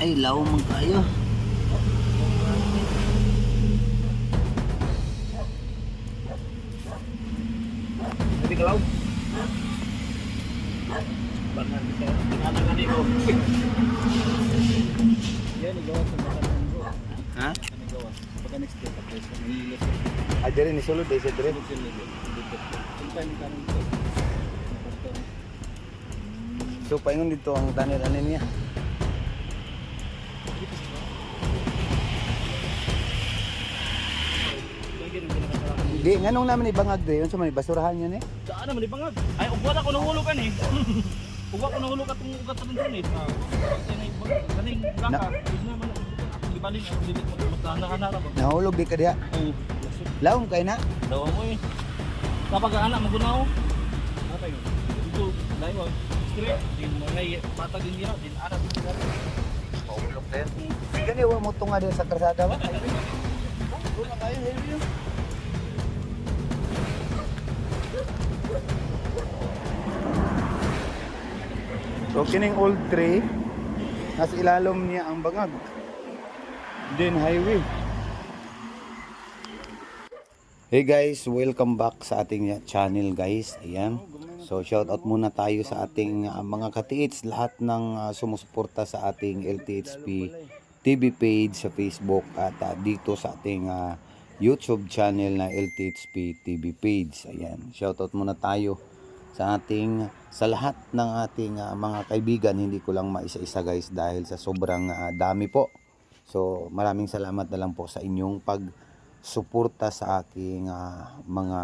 Ay, law man kayo. Hindi ka lang. Bangan ka. Tingnan ka nito. Yan, igawa sa makanan bro. Ha? Ano gawa? Pagka next day, tapos nililis. Ah, diri ni sulod eh, sa diri. Dito sila dito. Sometime ka ito. So, paingon dito ang tanil-anin niya. Di, nganong naman ibangag doon, sa may basurahan yun eh. Saan naman ibangag? Ay, ugwa na ko nahulog kan eh. Ugwa ko nahulog ka itong ugat sa dun eh. Ah, kaning gaka. Na- Yun naman. Akong gibalin. Akong dilit mo. Magkahana-hana ba? Nahulog di ka diha. Oo. lasot. Lawom kay na. Dawa mo eh. Kapag anak magunaw. Ano tayo? Ito, dahil mo. Straight. Din mo na patag din nila. Din anak. Din. Gani, wa mo tunga din sa karsada ba? Doon na kayo. Heavy yun. So, kining old tree, nasa ilalom niya ang bangag. Then highway. Hey guys, welcome back sa ating channel guys. Ayan. So shout out muna tayo sa ating uh, mga katiits, lahat ng uh, sumusuporta sa ating LTHP TV page sa Facebook at uh, dito sa ating uh, YouTube channel na LTHP TV page. Ayan. Shout out muna tayo sa ating sa lahat ng ating uh, mga kaibigan. Hindi ko lang maisa-isa guys dahil sa sobrang uh, dami po. So maraming salamat na lang po sa inyong pag suporta sa aking ah, mga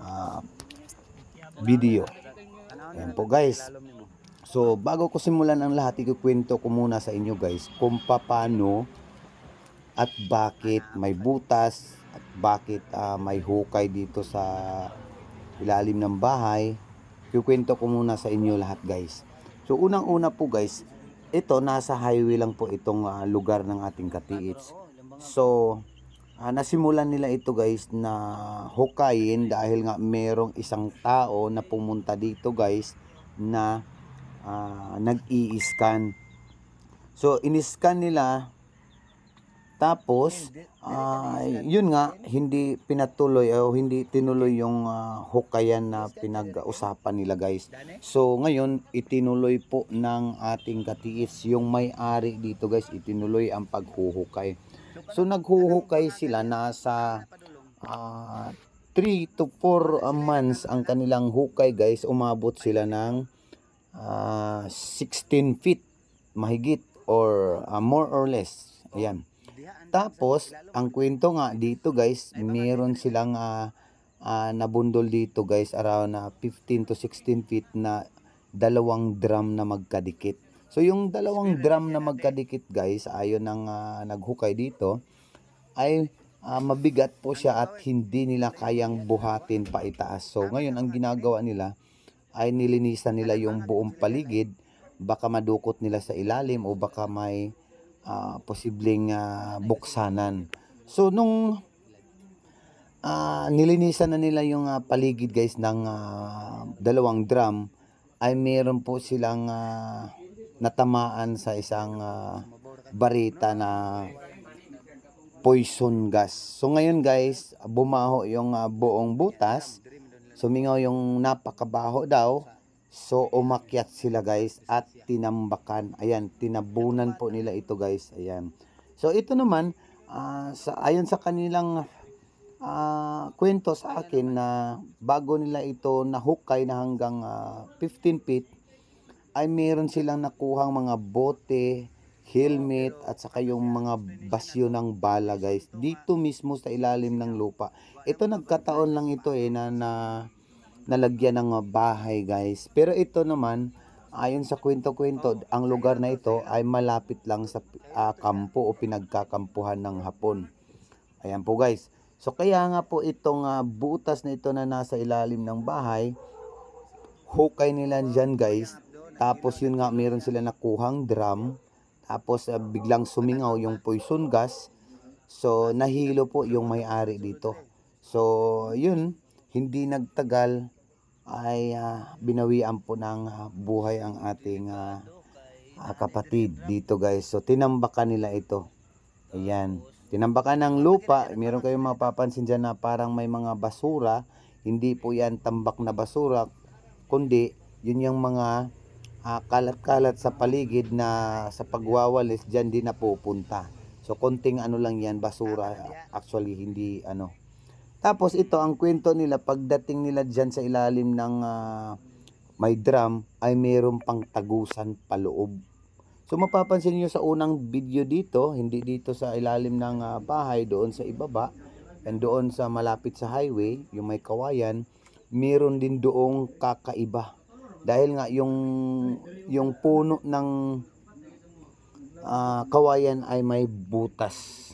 ah, video. Ayan po guys. So bago ko simulan ang lahat, ikukwento ko muna sa inyo guys kung paano at bakit may butas at bakit ah, may hukay dito sa ilalim ng bahay. Ikukwento ko muna sa inyo lahat guys. So unang-una po guys, ito nasa highway lang po itong ah, lugar ng ating katiits. So Ah, nasimulan nila ito guys na hukayin dahil nga merong isang tao na pumunta dito guys na ah, nag-i-scan. So in-scan nila tapos ah, yun nga hindi pinatuloy o hindi tinuloy yung ah, hukayan na pinag-usapan nila guys. So ngayon itinuloy po ng ating katiis yung may-ari dito guys itinuloy ang paghuhukay. So naghuhukay sila nasa 3 to 4 months ang kanilang hukay guys. Umabot sila ng ah, 16 feet mahigit or ah, more or less. Ayan. Tapos ang kwento nga dito guys, meron silang ah, ah, nabundol dito guys around ah, 15 to 16 feet na dalawang drum na magkadikit. So yung dalawang drum na magkadikit guys, ayon ng ah, naghukay dito, ay ah, mabigat po siya at hindi nila kayang buhatin pa itaas. So ngayon ang ginagawa nila ay nilinisan nila yung buong paligid, baka madukot nila sa ilalim o baka may ah, posibleng ah, buksanan. So nung ah, nilinisan na nila yung ah, paligid guys ng ah, dalawang drum ay meron po silang ah, natamaan sa isang ah, barita na poison gas. So ngayon guys, bumaho yung ah, buong butas. Sumingaw yung napakabaho daw. So umakyat sila guys at tinambakan. Ayan, tinabunan po nila ito guys. Ayan. So ito naman ah, sa ayon sa kanilang ah, kwento sa akin na bago nila ito nahukay na hanggang ah, 15 feet ay meron silang nakuhang mga bote, helmet at saka yung mga basyo ng bala guys dito mismo sa ilalim ng lupa. Ito nagkataon lang ito eh na, na nalagyan ng uh, bahay guys. Pero ito naman ayon sa kwento-kwento, ang lugar na ito ay malapit lang sa ah, kampo o pinagkakampuhan ng Hapon. Ayan po guys. So kaya nga po itong ah, butas na ito na nasa ilalim ng bahay, hukay nila dyan guys. Tapos yun nga, meron sila nakuhang drum. Tapos ah, biglang sumingaw yung poison gas. So nahilo po yung may-ari dito. So yun, hindi nagtagal ay ah, binawian po ng ah, buhay ang ating ah, ah, kapatid dito guys. So tinambakan nila ito. Ayan. Tinambakan ng lupa. Meron kayong mapapansin dyan na parang may mga basura. Hindi po yan tambak na basura. Kundi yun yung mga ah, kalat-kalat sa paligid na sa pagwawalis dyan din napupunta. So konting ano lang yan, basura. Actually hindi ano. Tapos ito ang kwento nila pagdating nila dyan sa ilalim ng ah, may drum ay mayroon pang tagusan paloob. So mapapansin niyo sa unang video dito, hindi dito sa ilalim ng ah, bahay, doon sa ibaba, and doon sa malapit sa highway, yung may kawayan, meron din doong kakaiba. Dahil nga yung yung puno ng ah, kawayan ay may butas.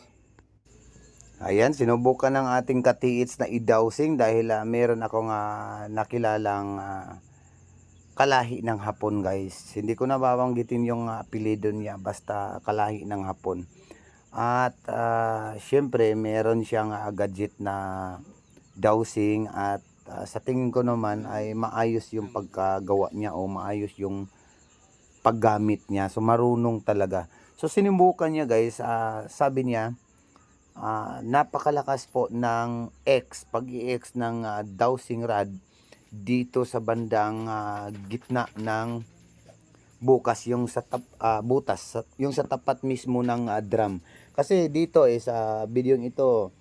Ayan, sinubukan ng ating katiits na idowsing dahil ah, meron akong ah, nakilalang ah, kalahi ng hapon guys. Hindi ko na babanggitin yung ah, apelido niya basta kalahi ng hapon. At ah, syempre meron siyang ah, gadget na dowsing at ah, sa tingin ko naman ay maayos yung pagkagawa niya o maayos yung paggamit niya. So marunong talaga. So sinubukan niya guys, ah, sabi niya ah, napakalakas po ng X, pag i-X ng ah, dowsing rod dito sa bandang ah, gitna ng bukas yung sa tap, ah, butas yung sa tapat mismo ng ah, drum. Kasi dito eh sa video ito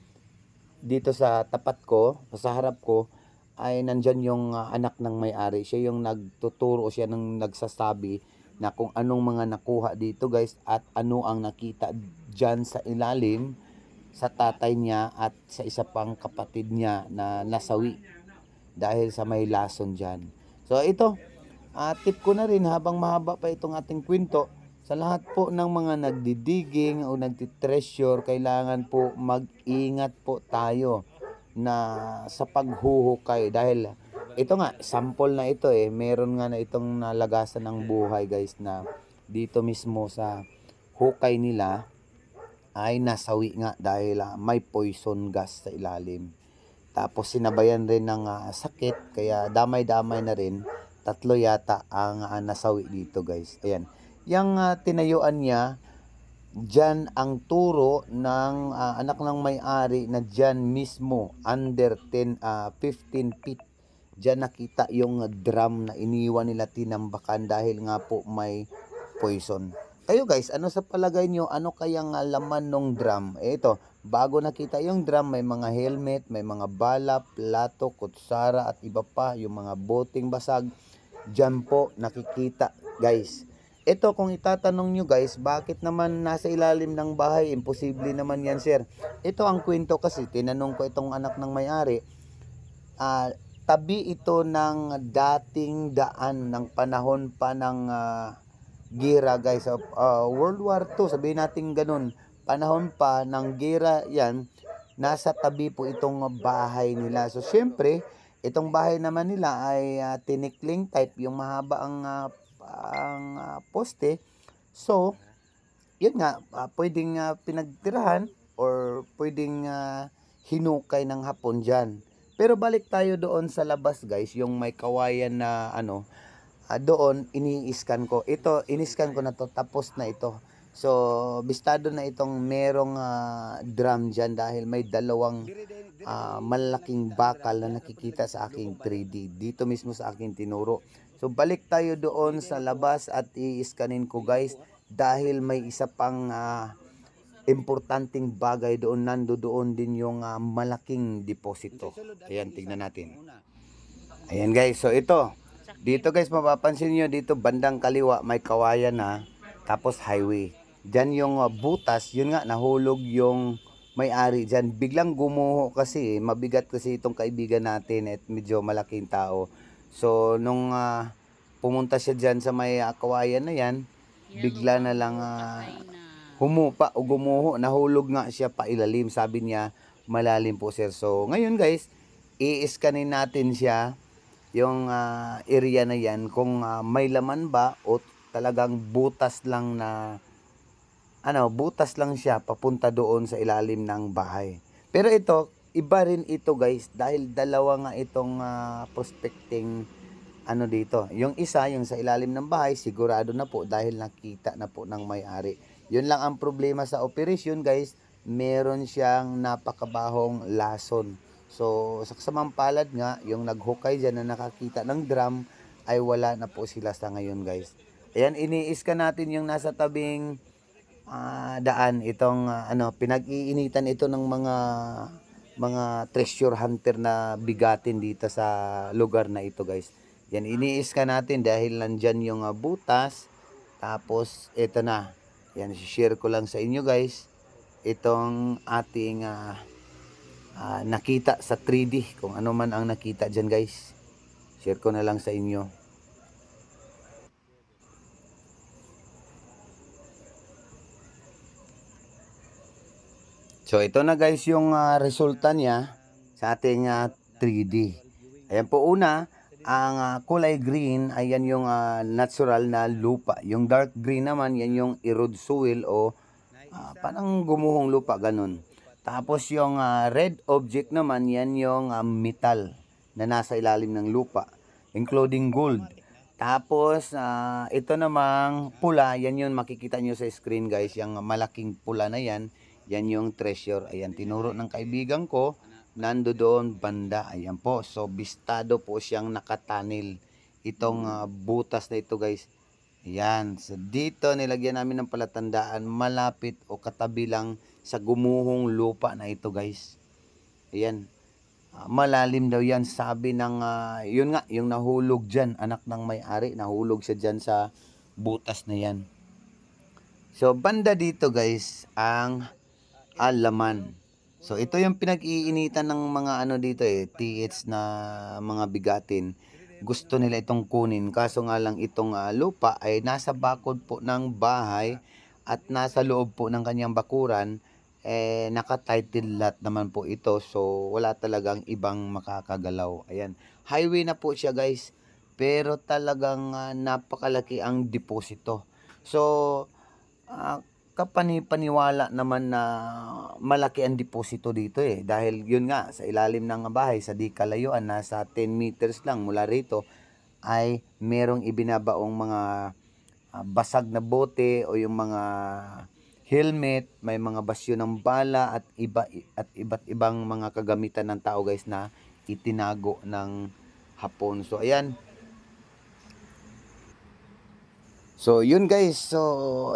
dito sa tapat ko sa harap ko ay nandyan yung ah, anak ng may-ari. Siya yung nagtuturo siya ng nagsasabi na kung anong mga nakuha dito guys at ano ang nakita dyan sa ilalim sa tatay niya at sa isa pang kapatid niya na nasawi dahil sa may lason dyan. So ito, ah, tip ko na rin habang mahaba pa itong ating kwento, sa lahat po ng mga nagdidiging o nagtitreasure, kailangan po mag-ingat po tayo na sa paghuhukay. Dahil ito nga, sample na ito eh, meron nga na itong nalagasan ng buhay guys na dito mismo sa hukay nila ay nasawi nga dahil ah, may poison gas sa ilalim. Tapos sinabayan rin ng ah, sakit kaya damay-damay na rin. Tatlo yata ang ah, nasawi dito guys. Ayan. Yang ah, tinayuan niya, dyan ang turo ng ah, anak ng may-ari na dyan mismo under 10, ah, 15 feet. Dyan nakita yung drum na iniwan nila tinambakan dahil nga po may poison. Kayo guys, ano sa palagay nyo, ano kayang ah, laman ng drum? Eh, ito, bago nakita yung drum, may mga helmet, may mga bala, plato, kutsara at iba pa, yung mga boting basag. Diyan po nakikita guys. Ito kung itatanong nyo guys, bakit naman nasa ilalim ng bahay? Imposible naman yan sir. Ito ang kwento kasi, tinanong ko itong anak ng may-ari. Ah, tabi ito ng dating daan ng panahon pa ng ah, gira guys. Of, ah, World War II, sabihin natin ganun. Panahon pa ng gira yan, nasa tabi po itong bahay nila. So syempre, itong bahay naman nila ay ah, tinikling type, yung mahaba ang ah, ang ah, poste. So, yun nga, ah, pwedeng ah, pinagtirahan or pwedeng ah, hinukay ng hapon dyan. Pero balik tayo doon sa labas guys, yung may kawayan na ano, ah, doon ini-scan ko. Ito, ini-scan ko na to, tapos na ito. So, bistado na itong merong ah, drum dyan dahil may dalawang ah, malaking bakal na nakikita sa aking 3D. Dito mismo sa aking tinuro. So, balik tayo doon sa labas at i-scanin ko guys dahil may isa pang ah, importanteng bagay doon. Nando doon din yung ah, malaking deposito. Ayan, tignan natin. Ayan guys, so ito. Dito guys, mapapansin nyo dito bandang kaliwa may kawayan na tapos highway. Diyan yung ah, butas, yun nga nahulog yung may-ari diyan. Biglang gumuho kasi, eh. mabigat kasi itong kaibigan natin at medyo malaking tao. So nung ah, pumunta siya diyan sa may ah, kawayan na yan, bigla na lang ah, humupa o gumuho, nahulog nga siya pa ilalim. Sabi niya, malalim po sir. So ngayon guys, i-scanin natin siya yung ah, area na yan kung ah, may laman ba o talagang butas lang na ano, butas lang siya papunta doon sa ilalim ng bahay. Pero ito, iba rin ito guys dahil dalawa nga itong ah, prospecting ano dito. Yung isa, yung sa ilalim ng bahay, sigurado na po dahil nakita na po ng may-ari. Yun lang ang problema sa operation guys, meron siyang napakabahong lason. So, sa kasamang palad nga, yung naghukay dyan na nakakita ng drum, ay wala na po sila sa ngayon guys. Ayan, iniis ka natin yung nasa tabing ah, daan. Itong ah, ano, pinag-iinitan ito ng mga mga treasure hunter na bigatin dito sa lugar na ito guys. Yan, iniis ka natin dahil nandyan yung ah, butas. Tapos, ito na. Yan, share ko lang sa inyo guys. Itong ating ah, ah, nakita sa 3D. Kung ano man ang nakita dyan guys. Share ko na lang sa inyo. So ito na guys yung ah, resulta niya sa ating ah, 3D. Ayan po una, ang ah, kulay green ayan yung ah, natural na lupa. Yung dark green naman yan yung erode soil o ah, parang gumuhong lupa ganun. Tapos yung ah, red object naman yan yung ah, metal na nasa ilalim ng lupa including gold. Tapos ah, ito namang pula, yan yung makikita nyo sa screen guys, yung malaking pula na yan, yan yung treasure. Ayan, tinuro ng kaibigan ko, nando doon banda. Ayan po, so bistado po siyang nakatanil. Itong ah, butas na ito guys. Ayan, so dito nilagyan namin ng palatandaan, malapit o katabi lang sa gumuhong lupa na ito guys. Ayan, Ah, malalim daw yan. Sabi ng ah, yun nga yung nahulog diyan anak ng may-ari nahulog siya diyan sa butas na yan. So banda dito guys ang alaman. So ito yung pinag-iinitan ng mga ano dito eh TH na mga bigatin gusto nila itong kunin. Kaso nga lang itong ah, lupa ay nasa bakod po ng bahay at nasa loob po ng kanyang bakuran eh naka-title lot naman po ito. So wala talagang ibang makakagalaw. Ayan. Highway na po siya guys. Pero talagang ah, napakalaki ang deposito. So ah, kapani-paniwala naman na malaki ang deposito dito eh dahil yun nga sa ilalim ng bahay sa di kalayuan nasa 10 meters lang mula rito ay merong ibinabaong mga ah, basag na bote o yung mga helmet, may mga basyo ng bala at iba at iba't ibang mga kagamitan ng tao guys na itinago ng hapon. So ayan. So yun guys. So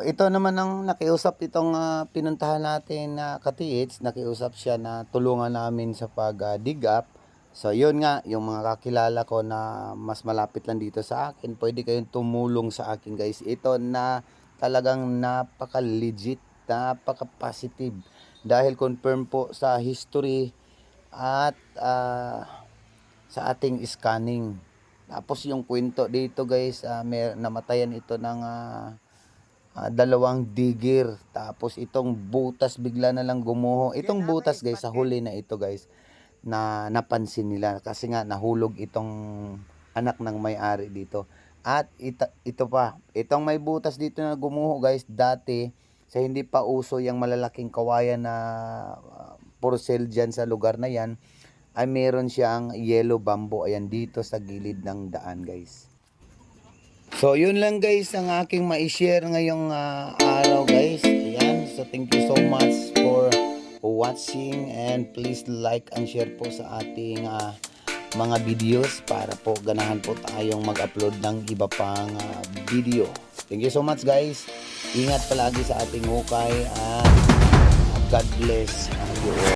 ito naman ang nakiusap itong ah, pinuntahan natin na katiits, nakiusap siya na tulungan namin sa pag ah, dig up. So yun nga, yung mga kakilala ko na mas malapit lang dito sa akin, pwede kayong tumulong sa akin guys. Ito na talagang napaka-legit, napaka-positive. Dahil confirm po sa history at ah, sa ating scanning. Tapos yung kwento dito guys, ah, may namatayan ito ng ah, ah, dalawang digger. Tapos itong butas bigla na lang gumuho. Itong butas guys, sa huli na ito guys, na napansin nila. Kasi nga nahulog itong anak ng may-ari dito. At ito, ito pa, itong may butas dito na gumuho guys, dati sa hindi pa uso yung malalaking kawayan na uh, porcel dyan sa lugar na yan, ay meron siyang yellow bamboo. Ayan dito sa gilid ng daan guys. So yun lang guys ang aking ma-share ngayong ah, araw guys. Ayan. So thank you so much for watching and please like and share po sa ating ah, mga videos para po ganahan po tayong mag-upload ng iba pang ah, video. Thank you so much guys. Ingat palagi sa ating hukay at God bless you all.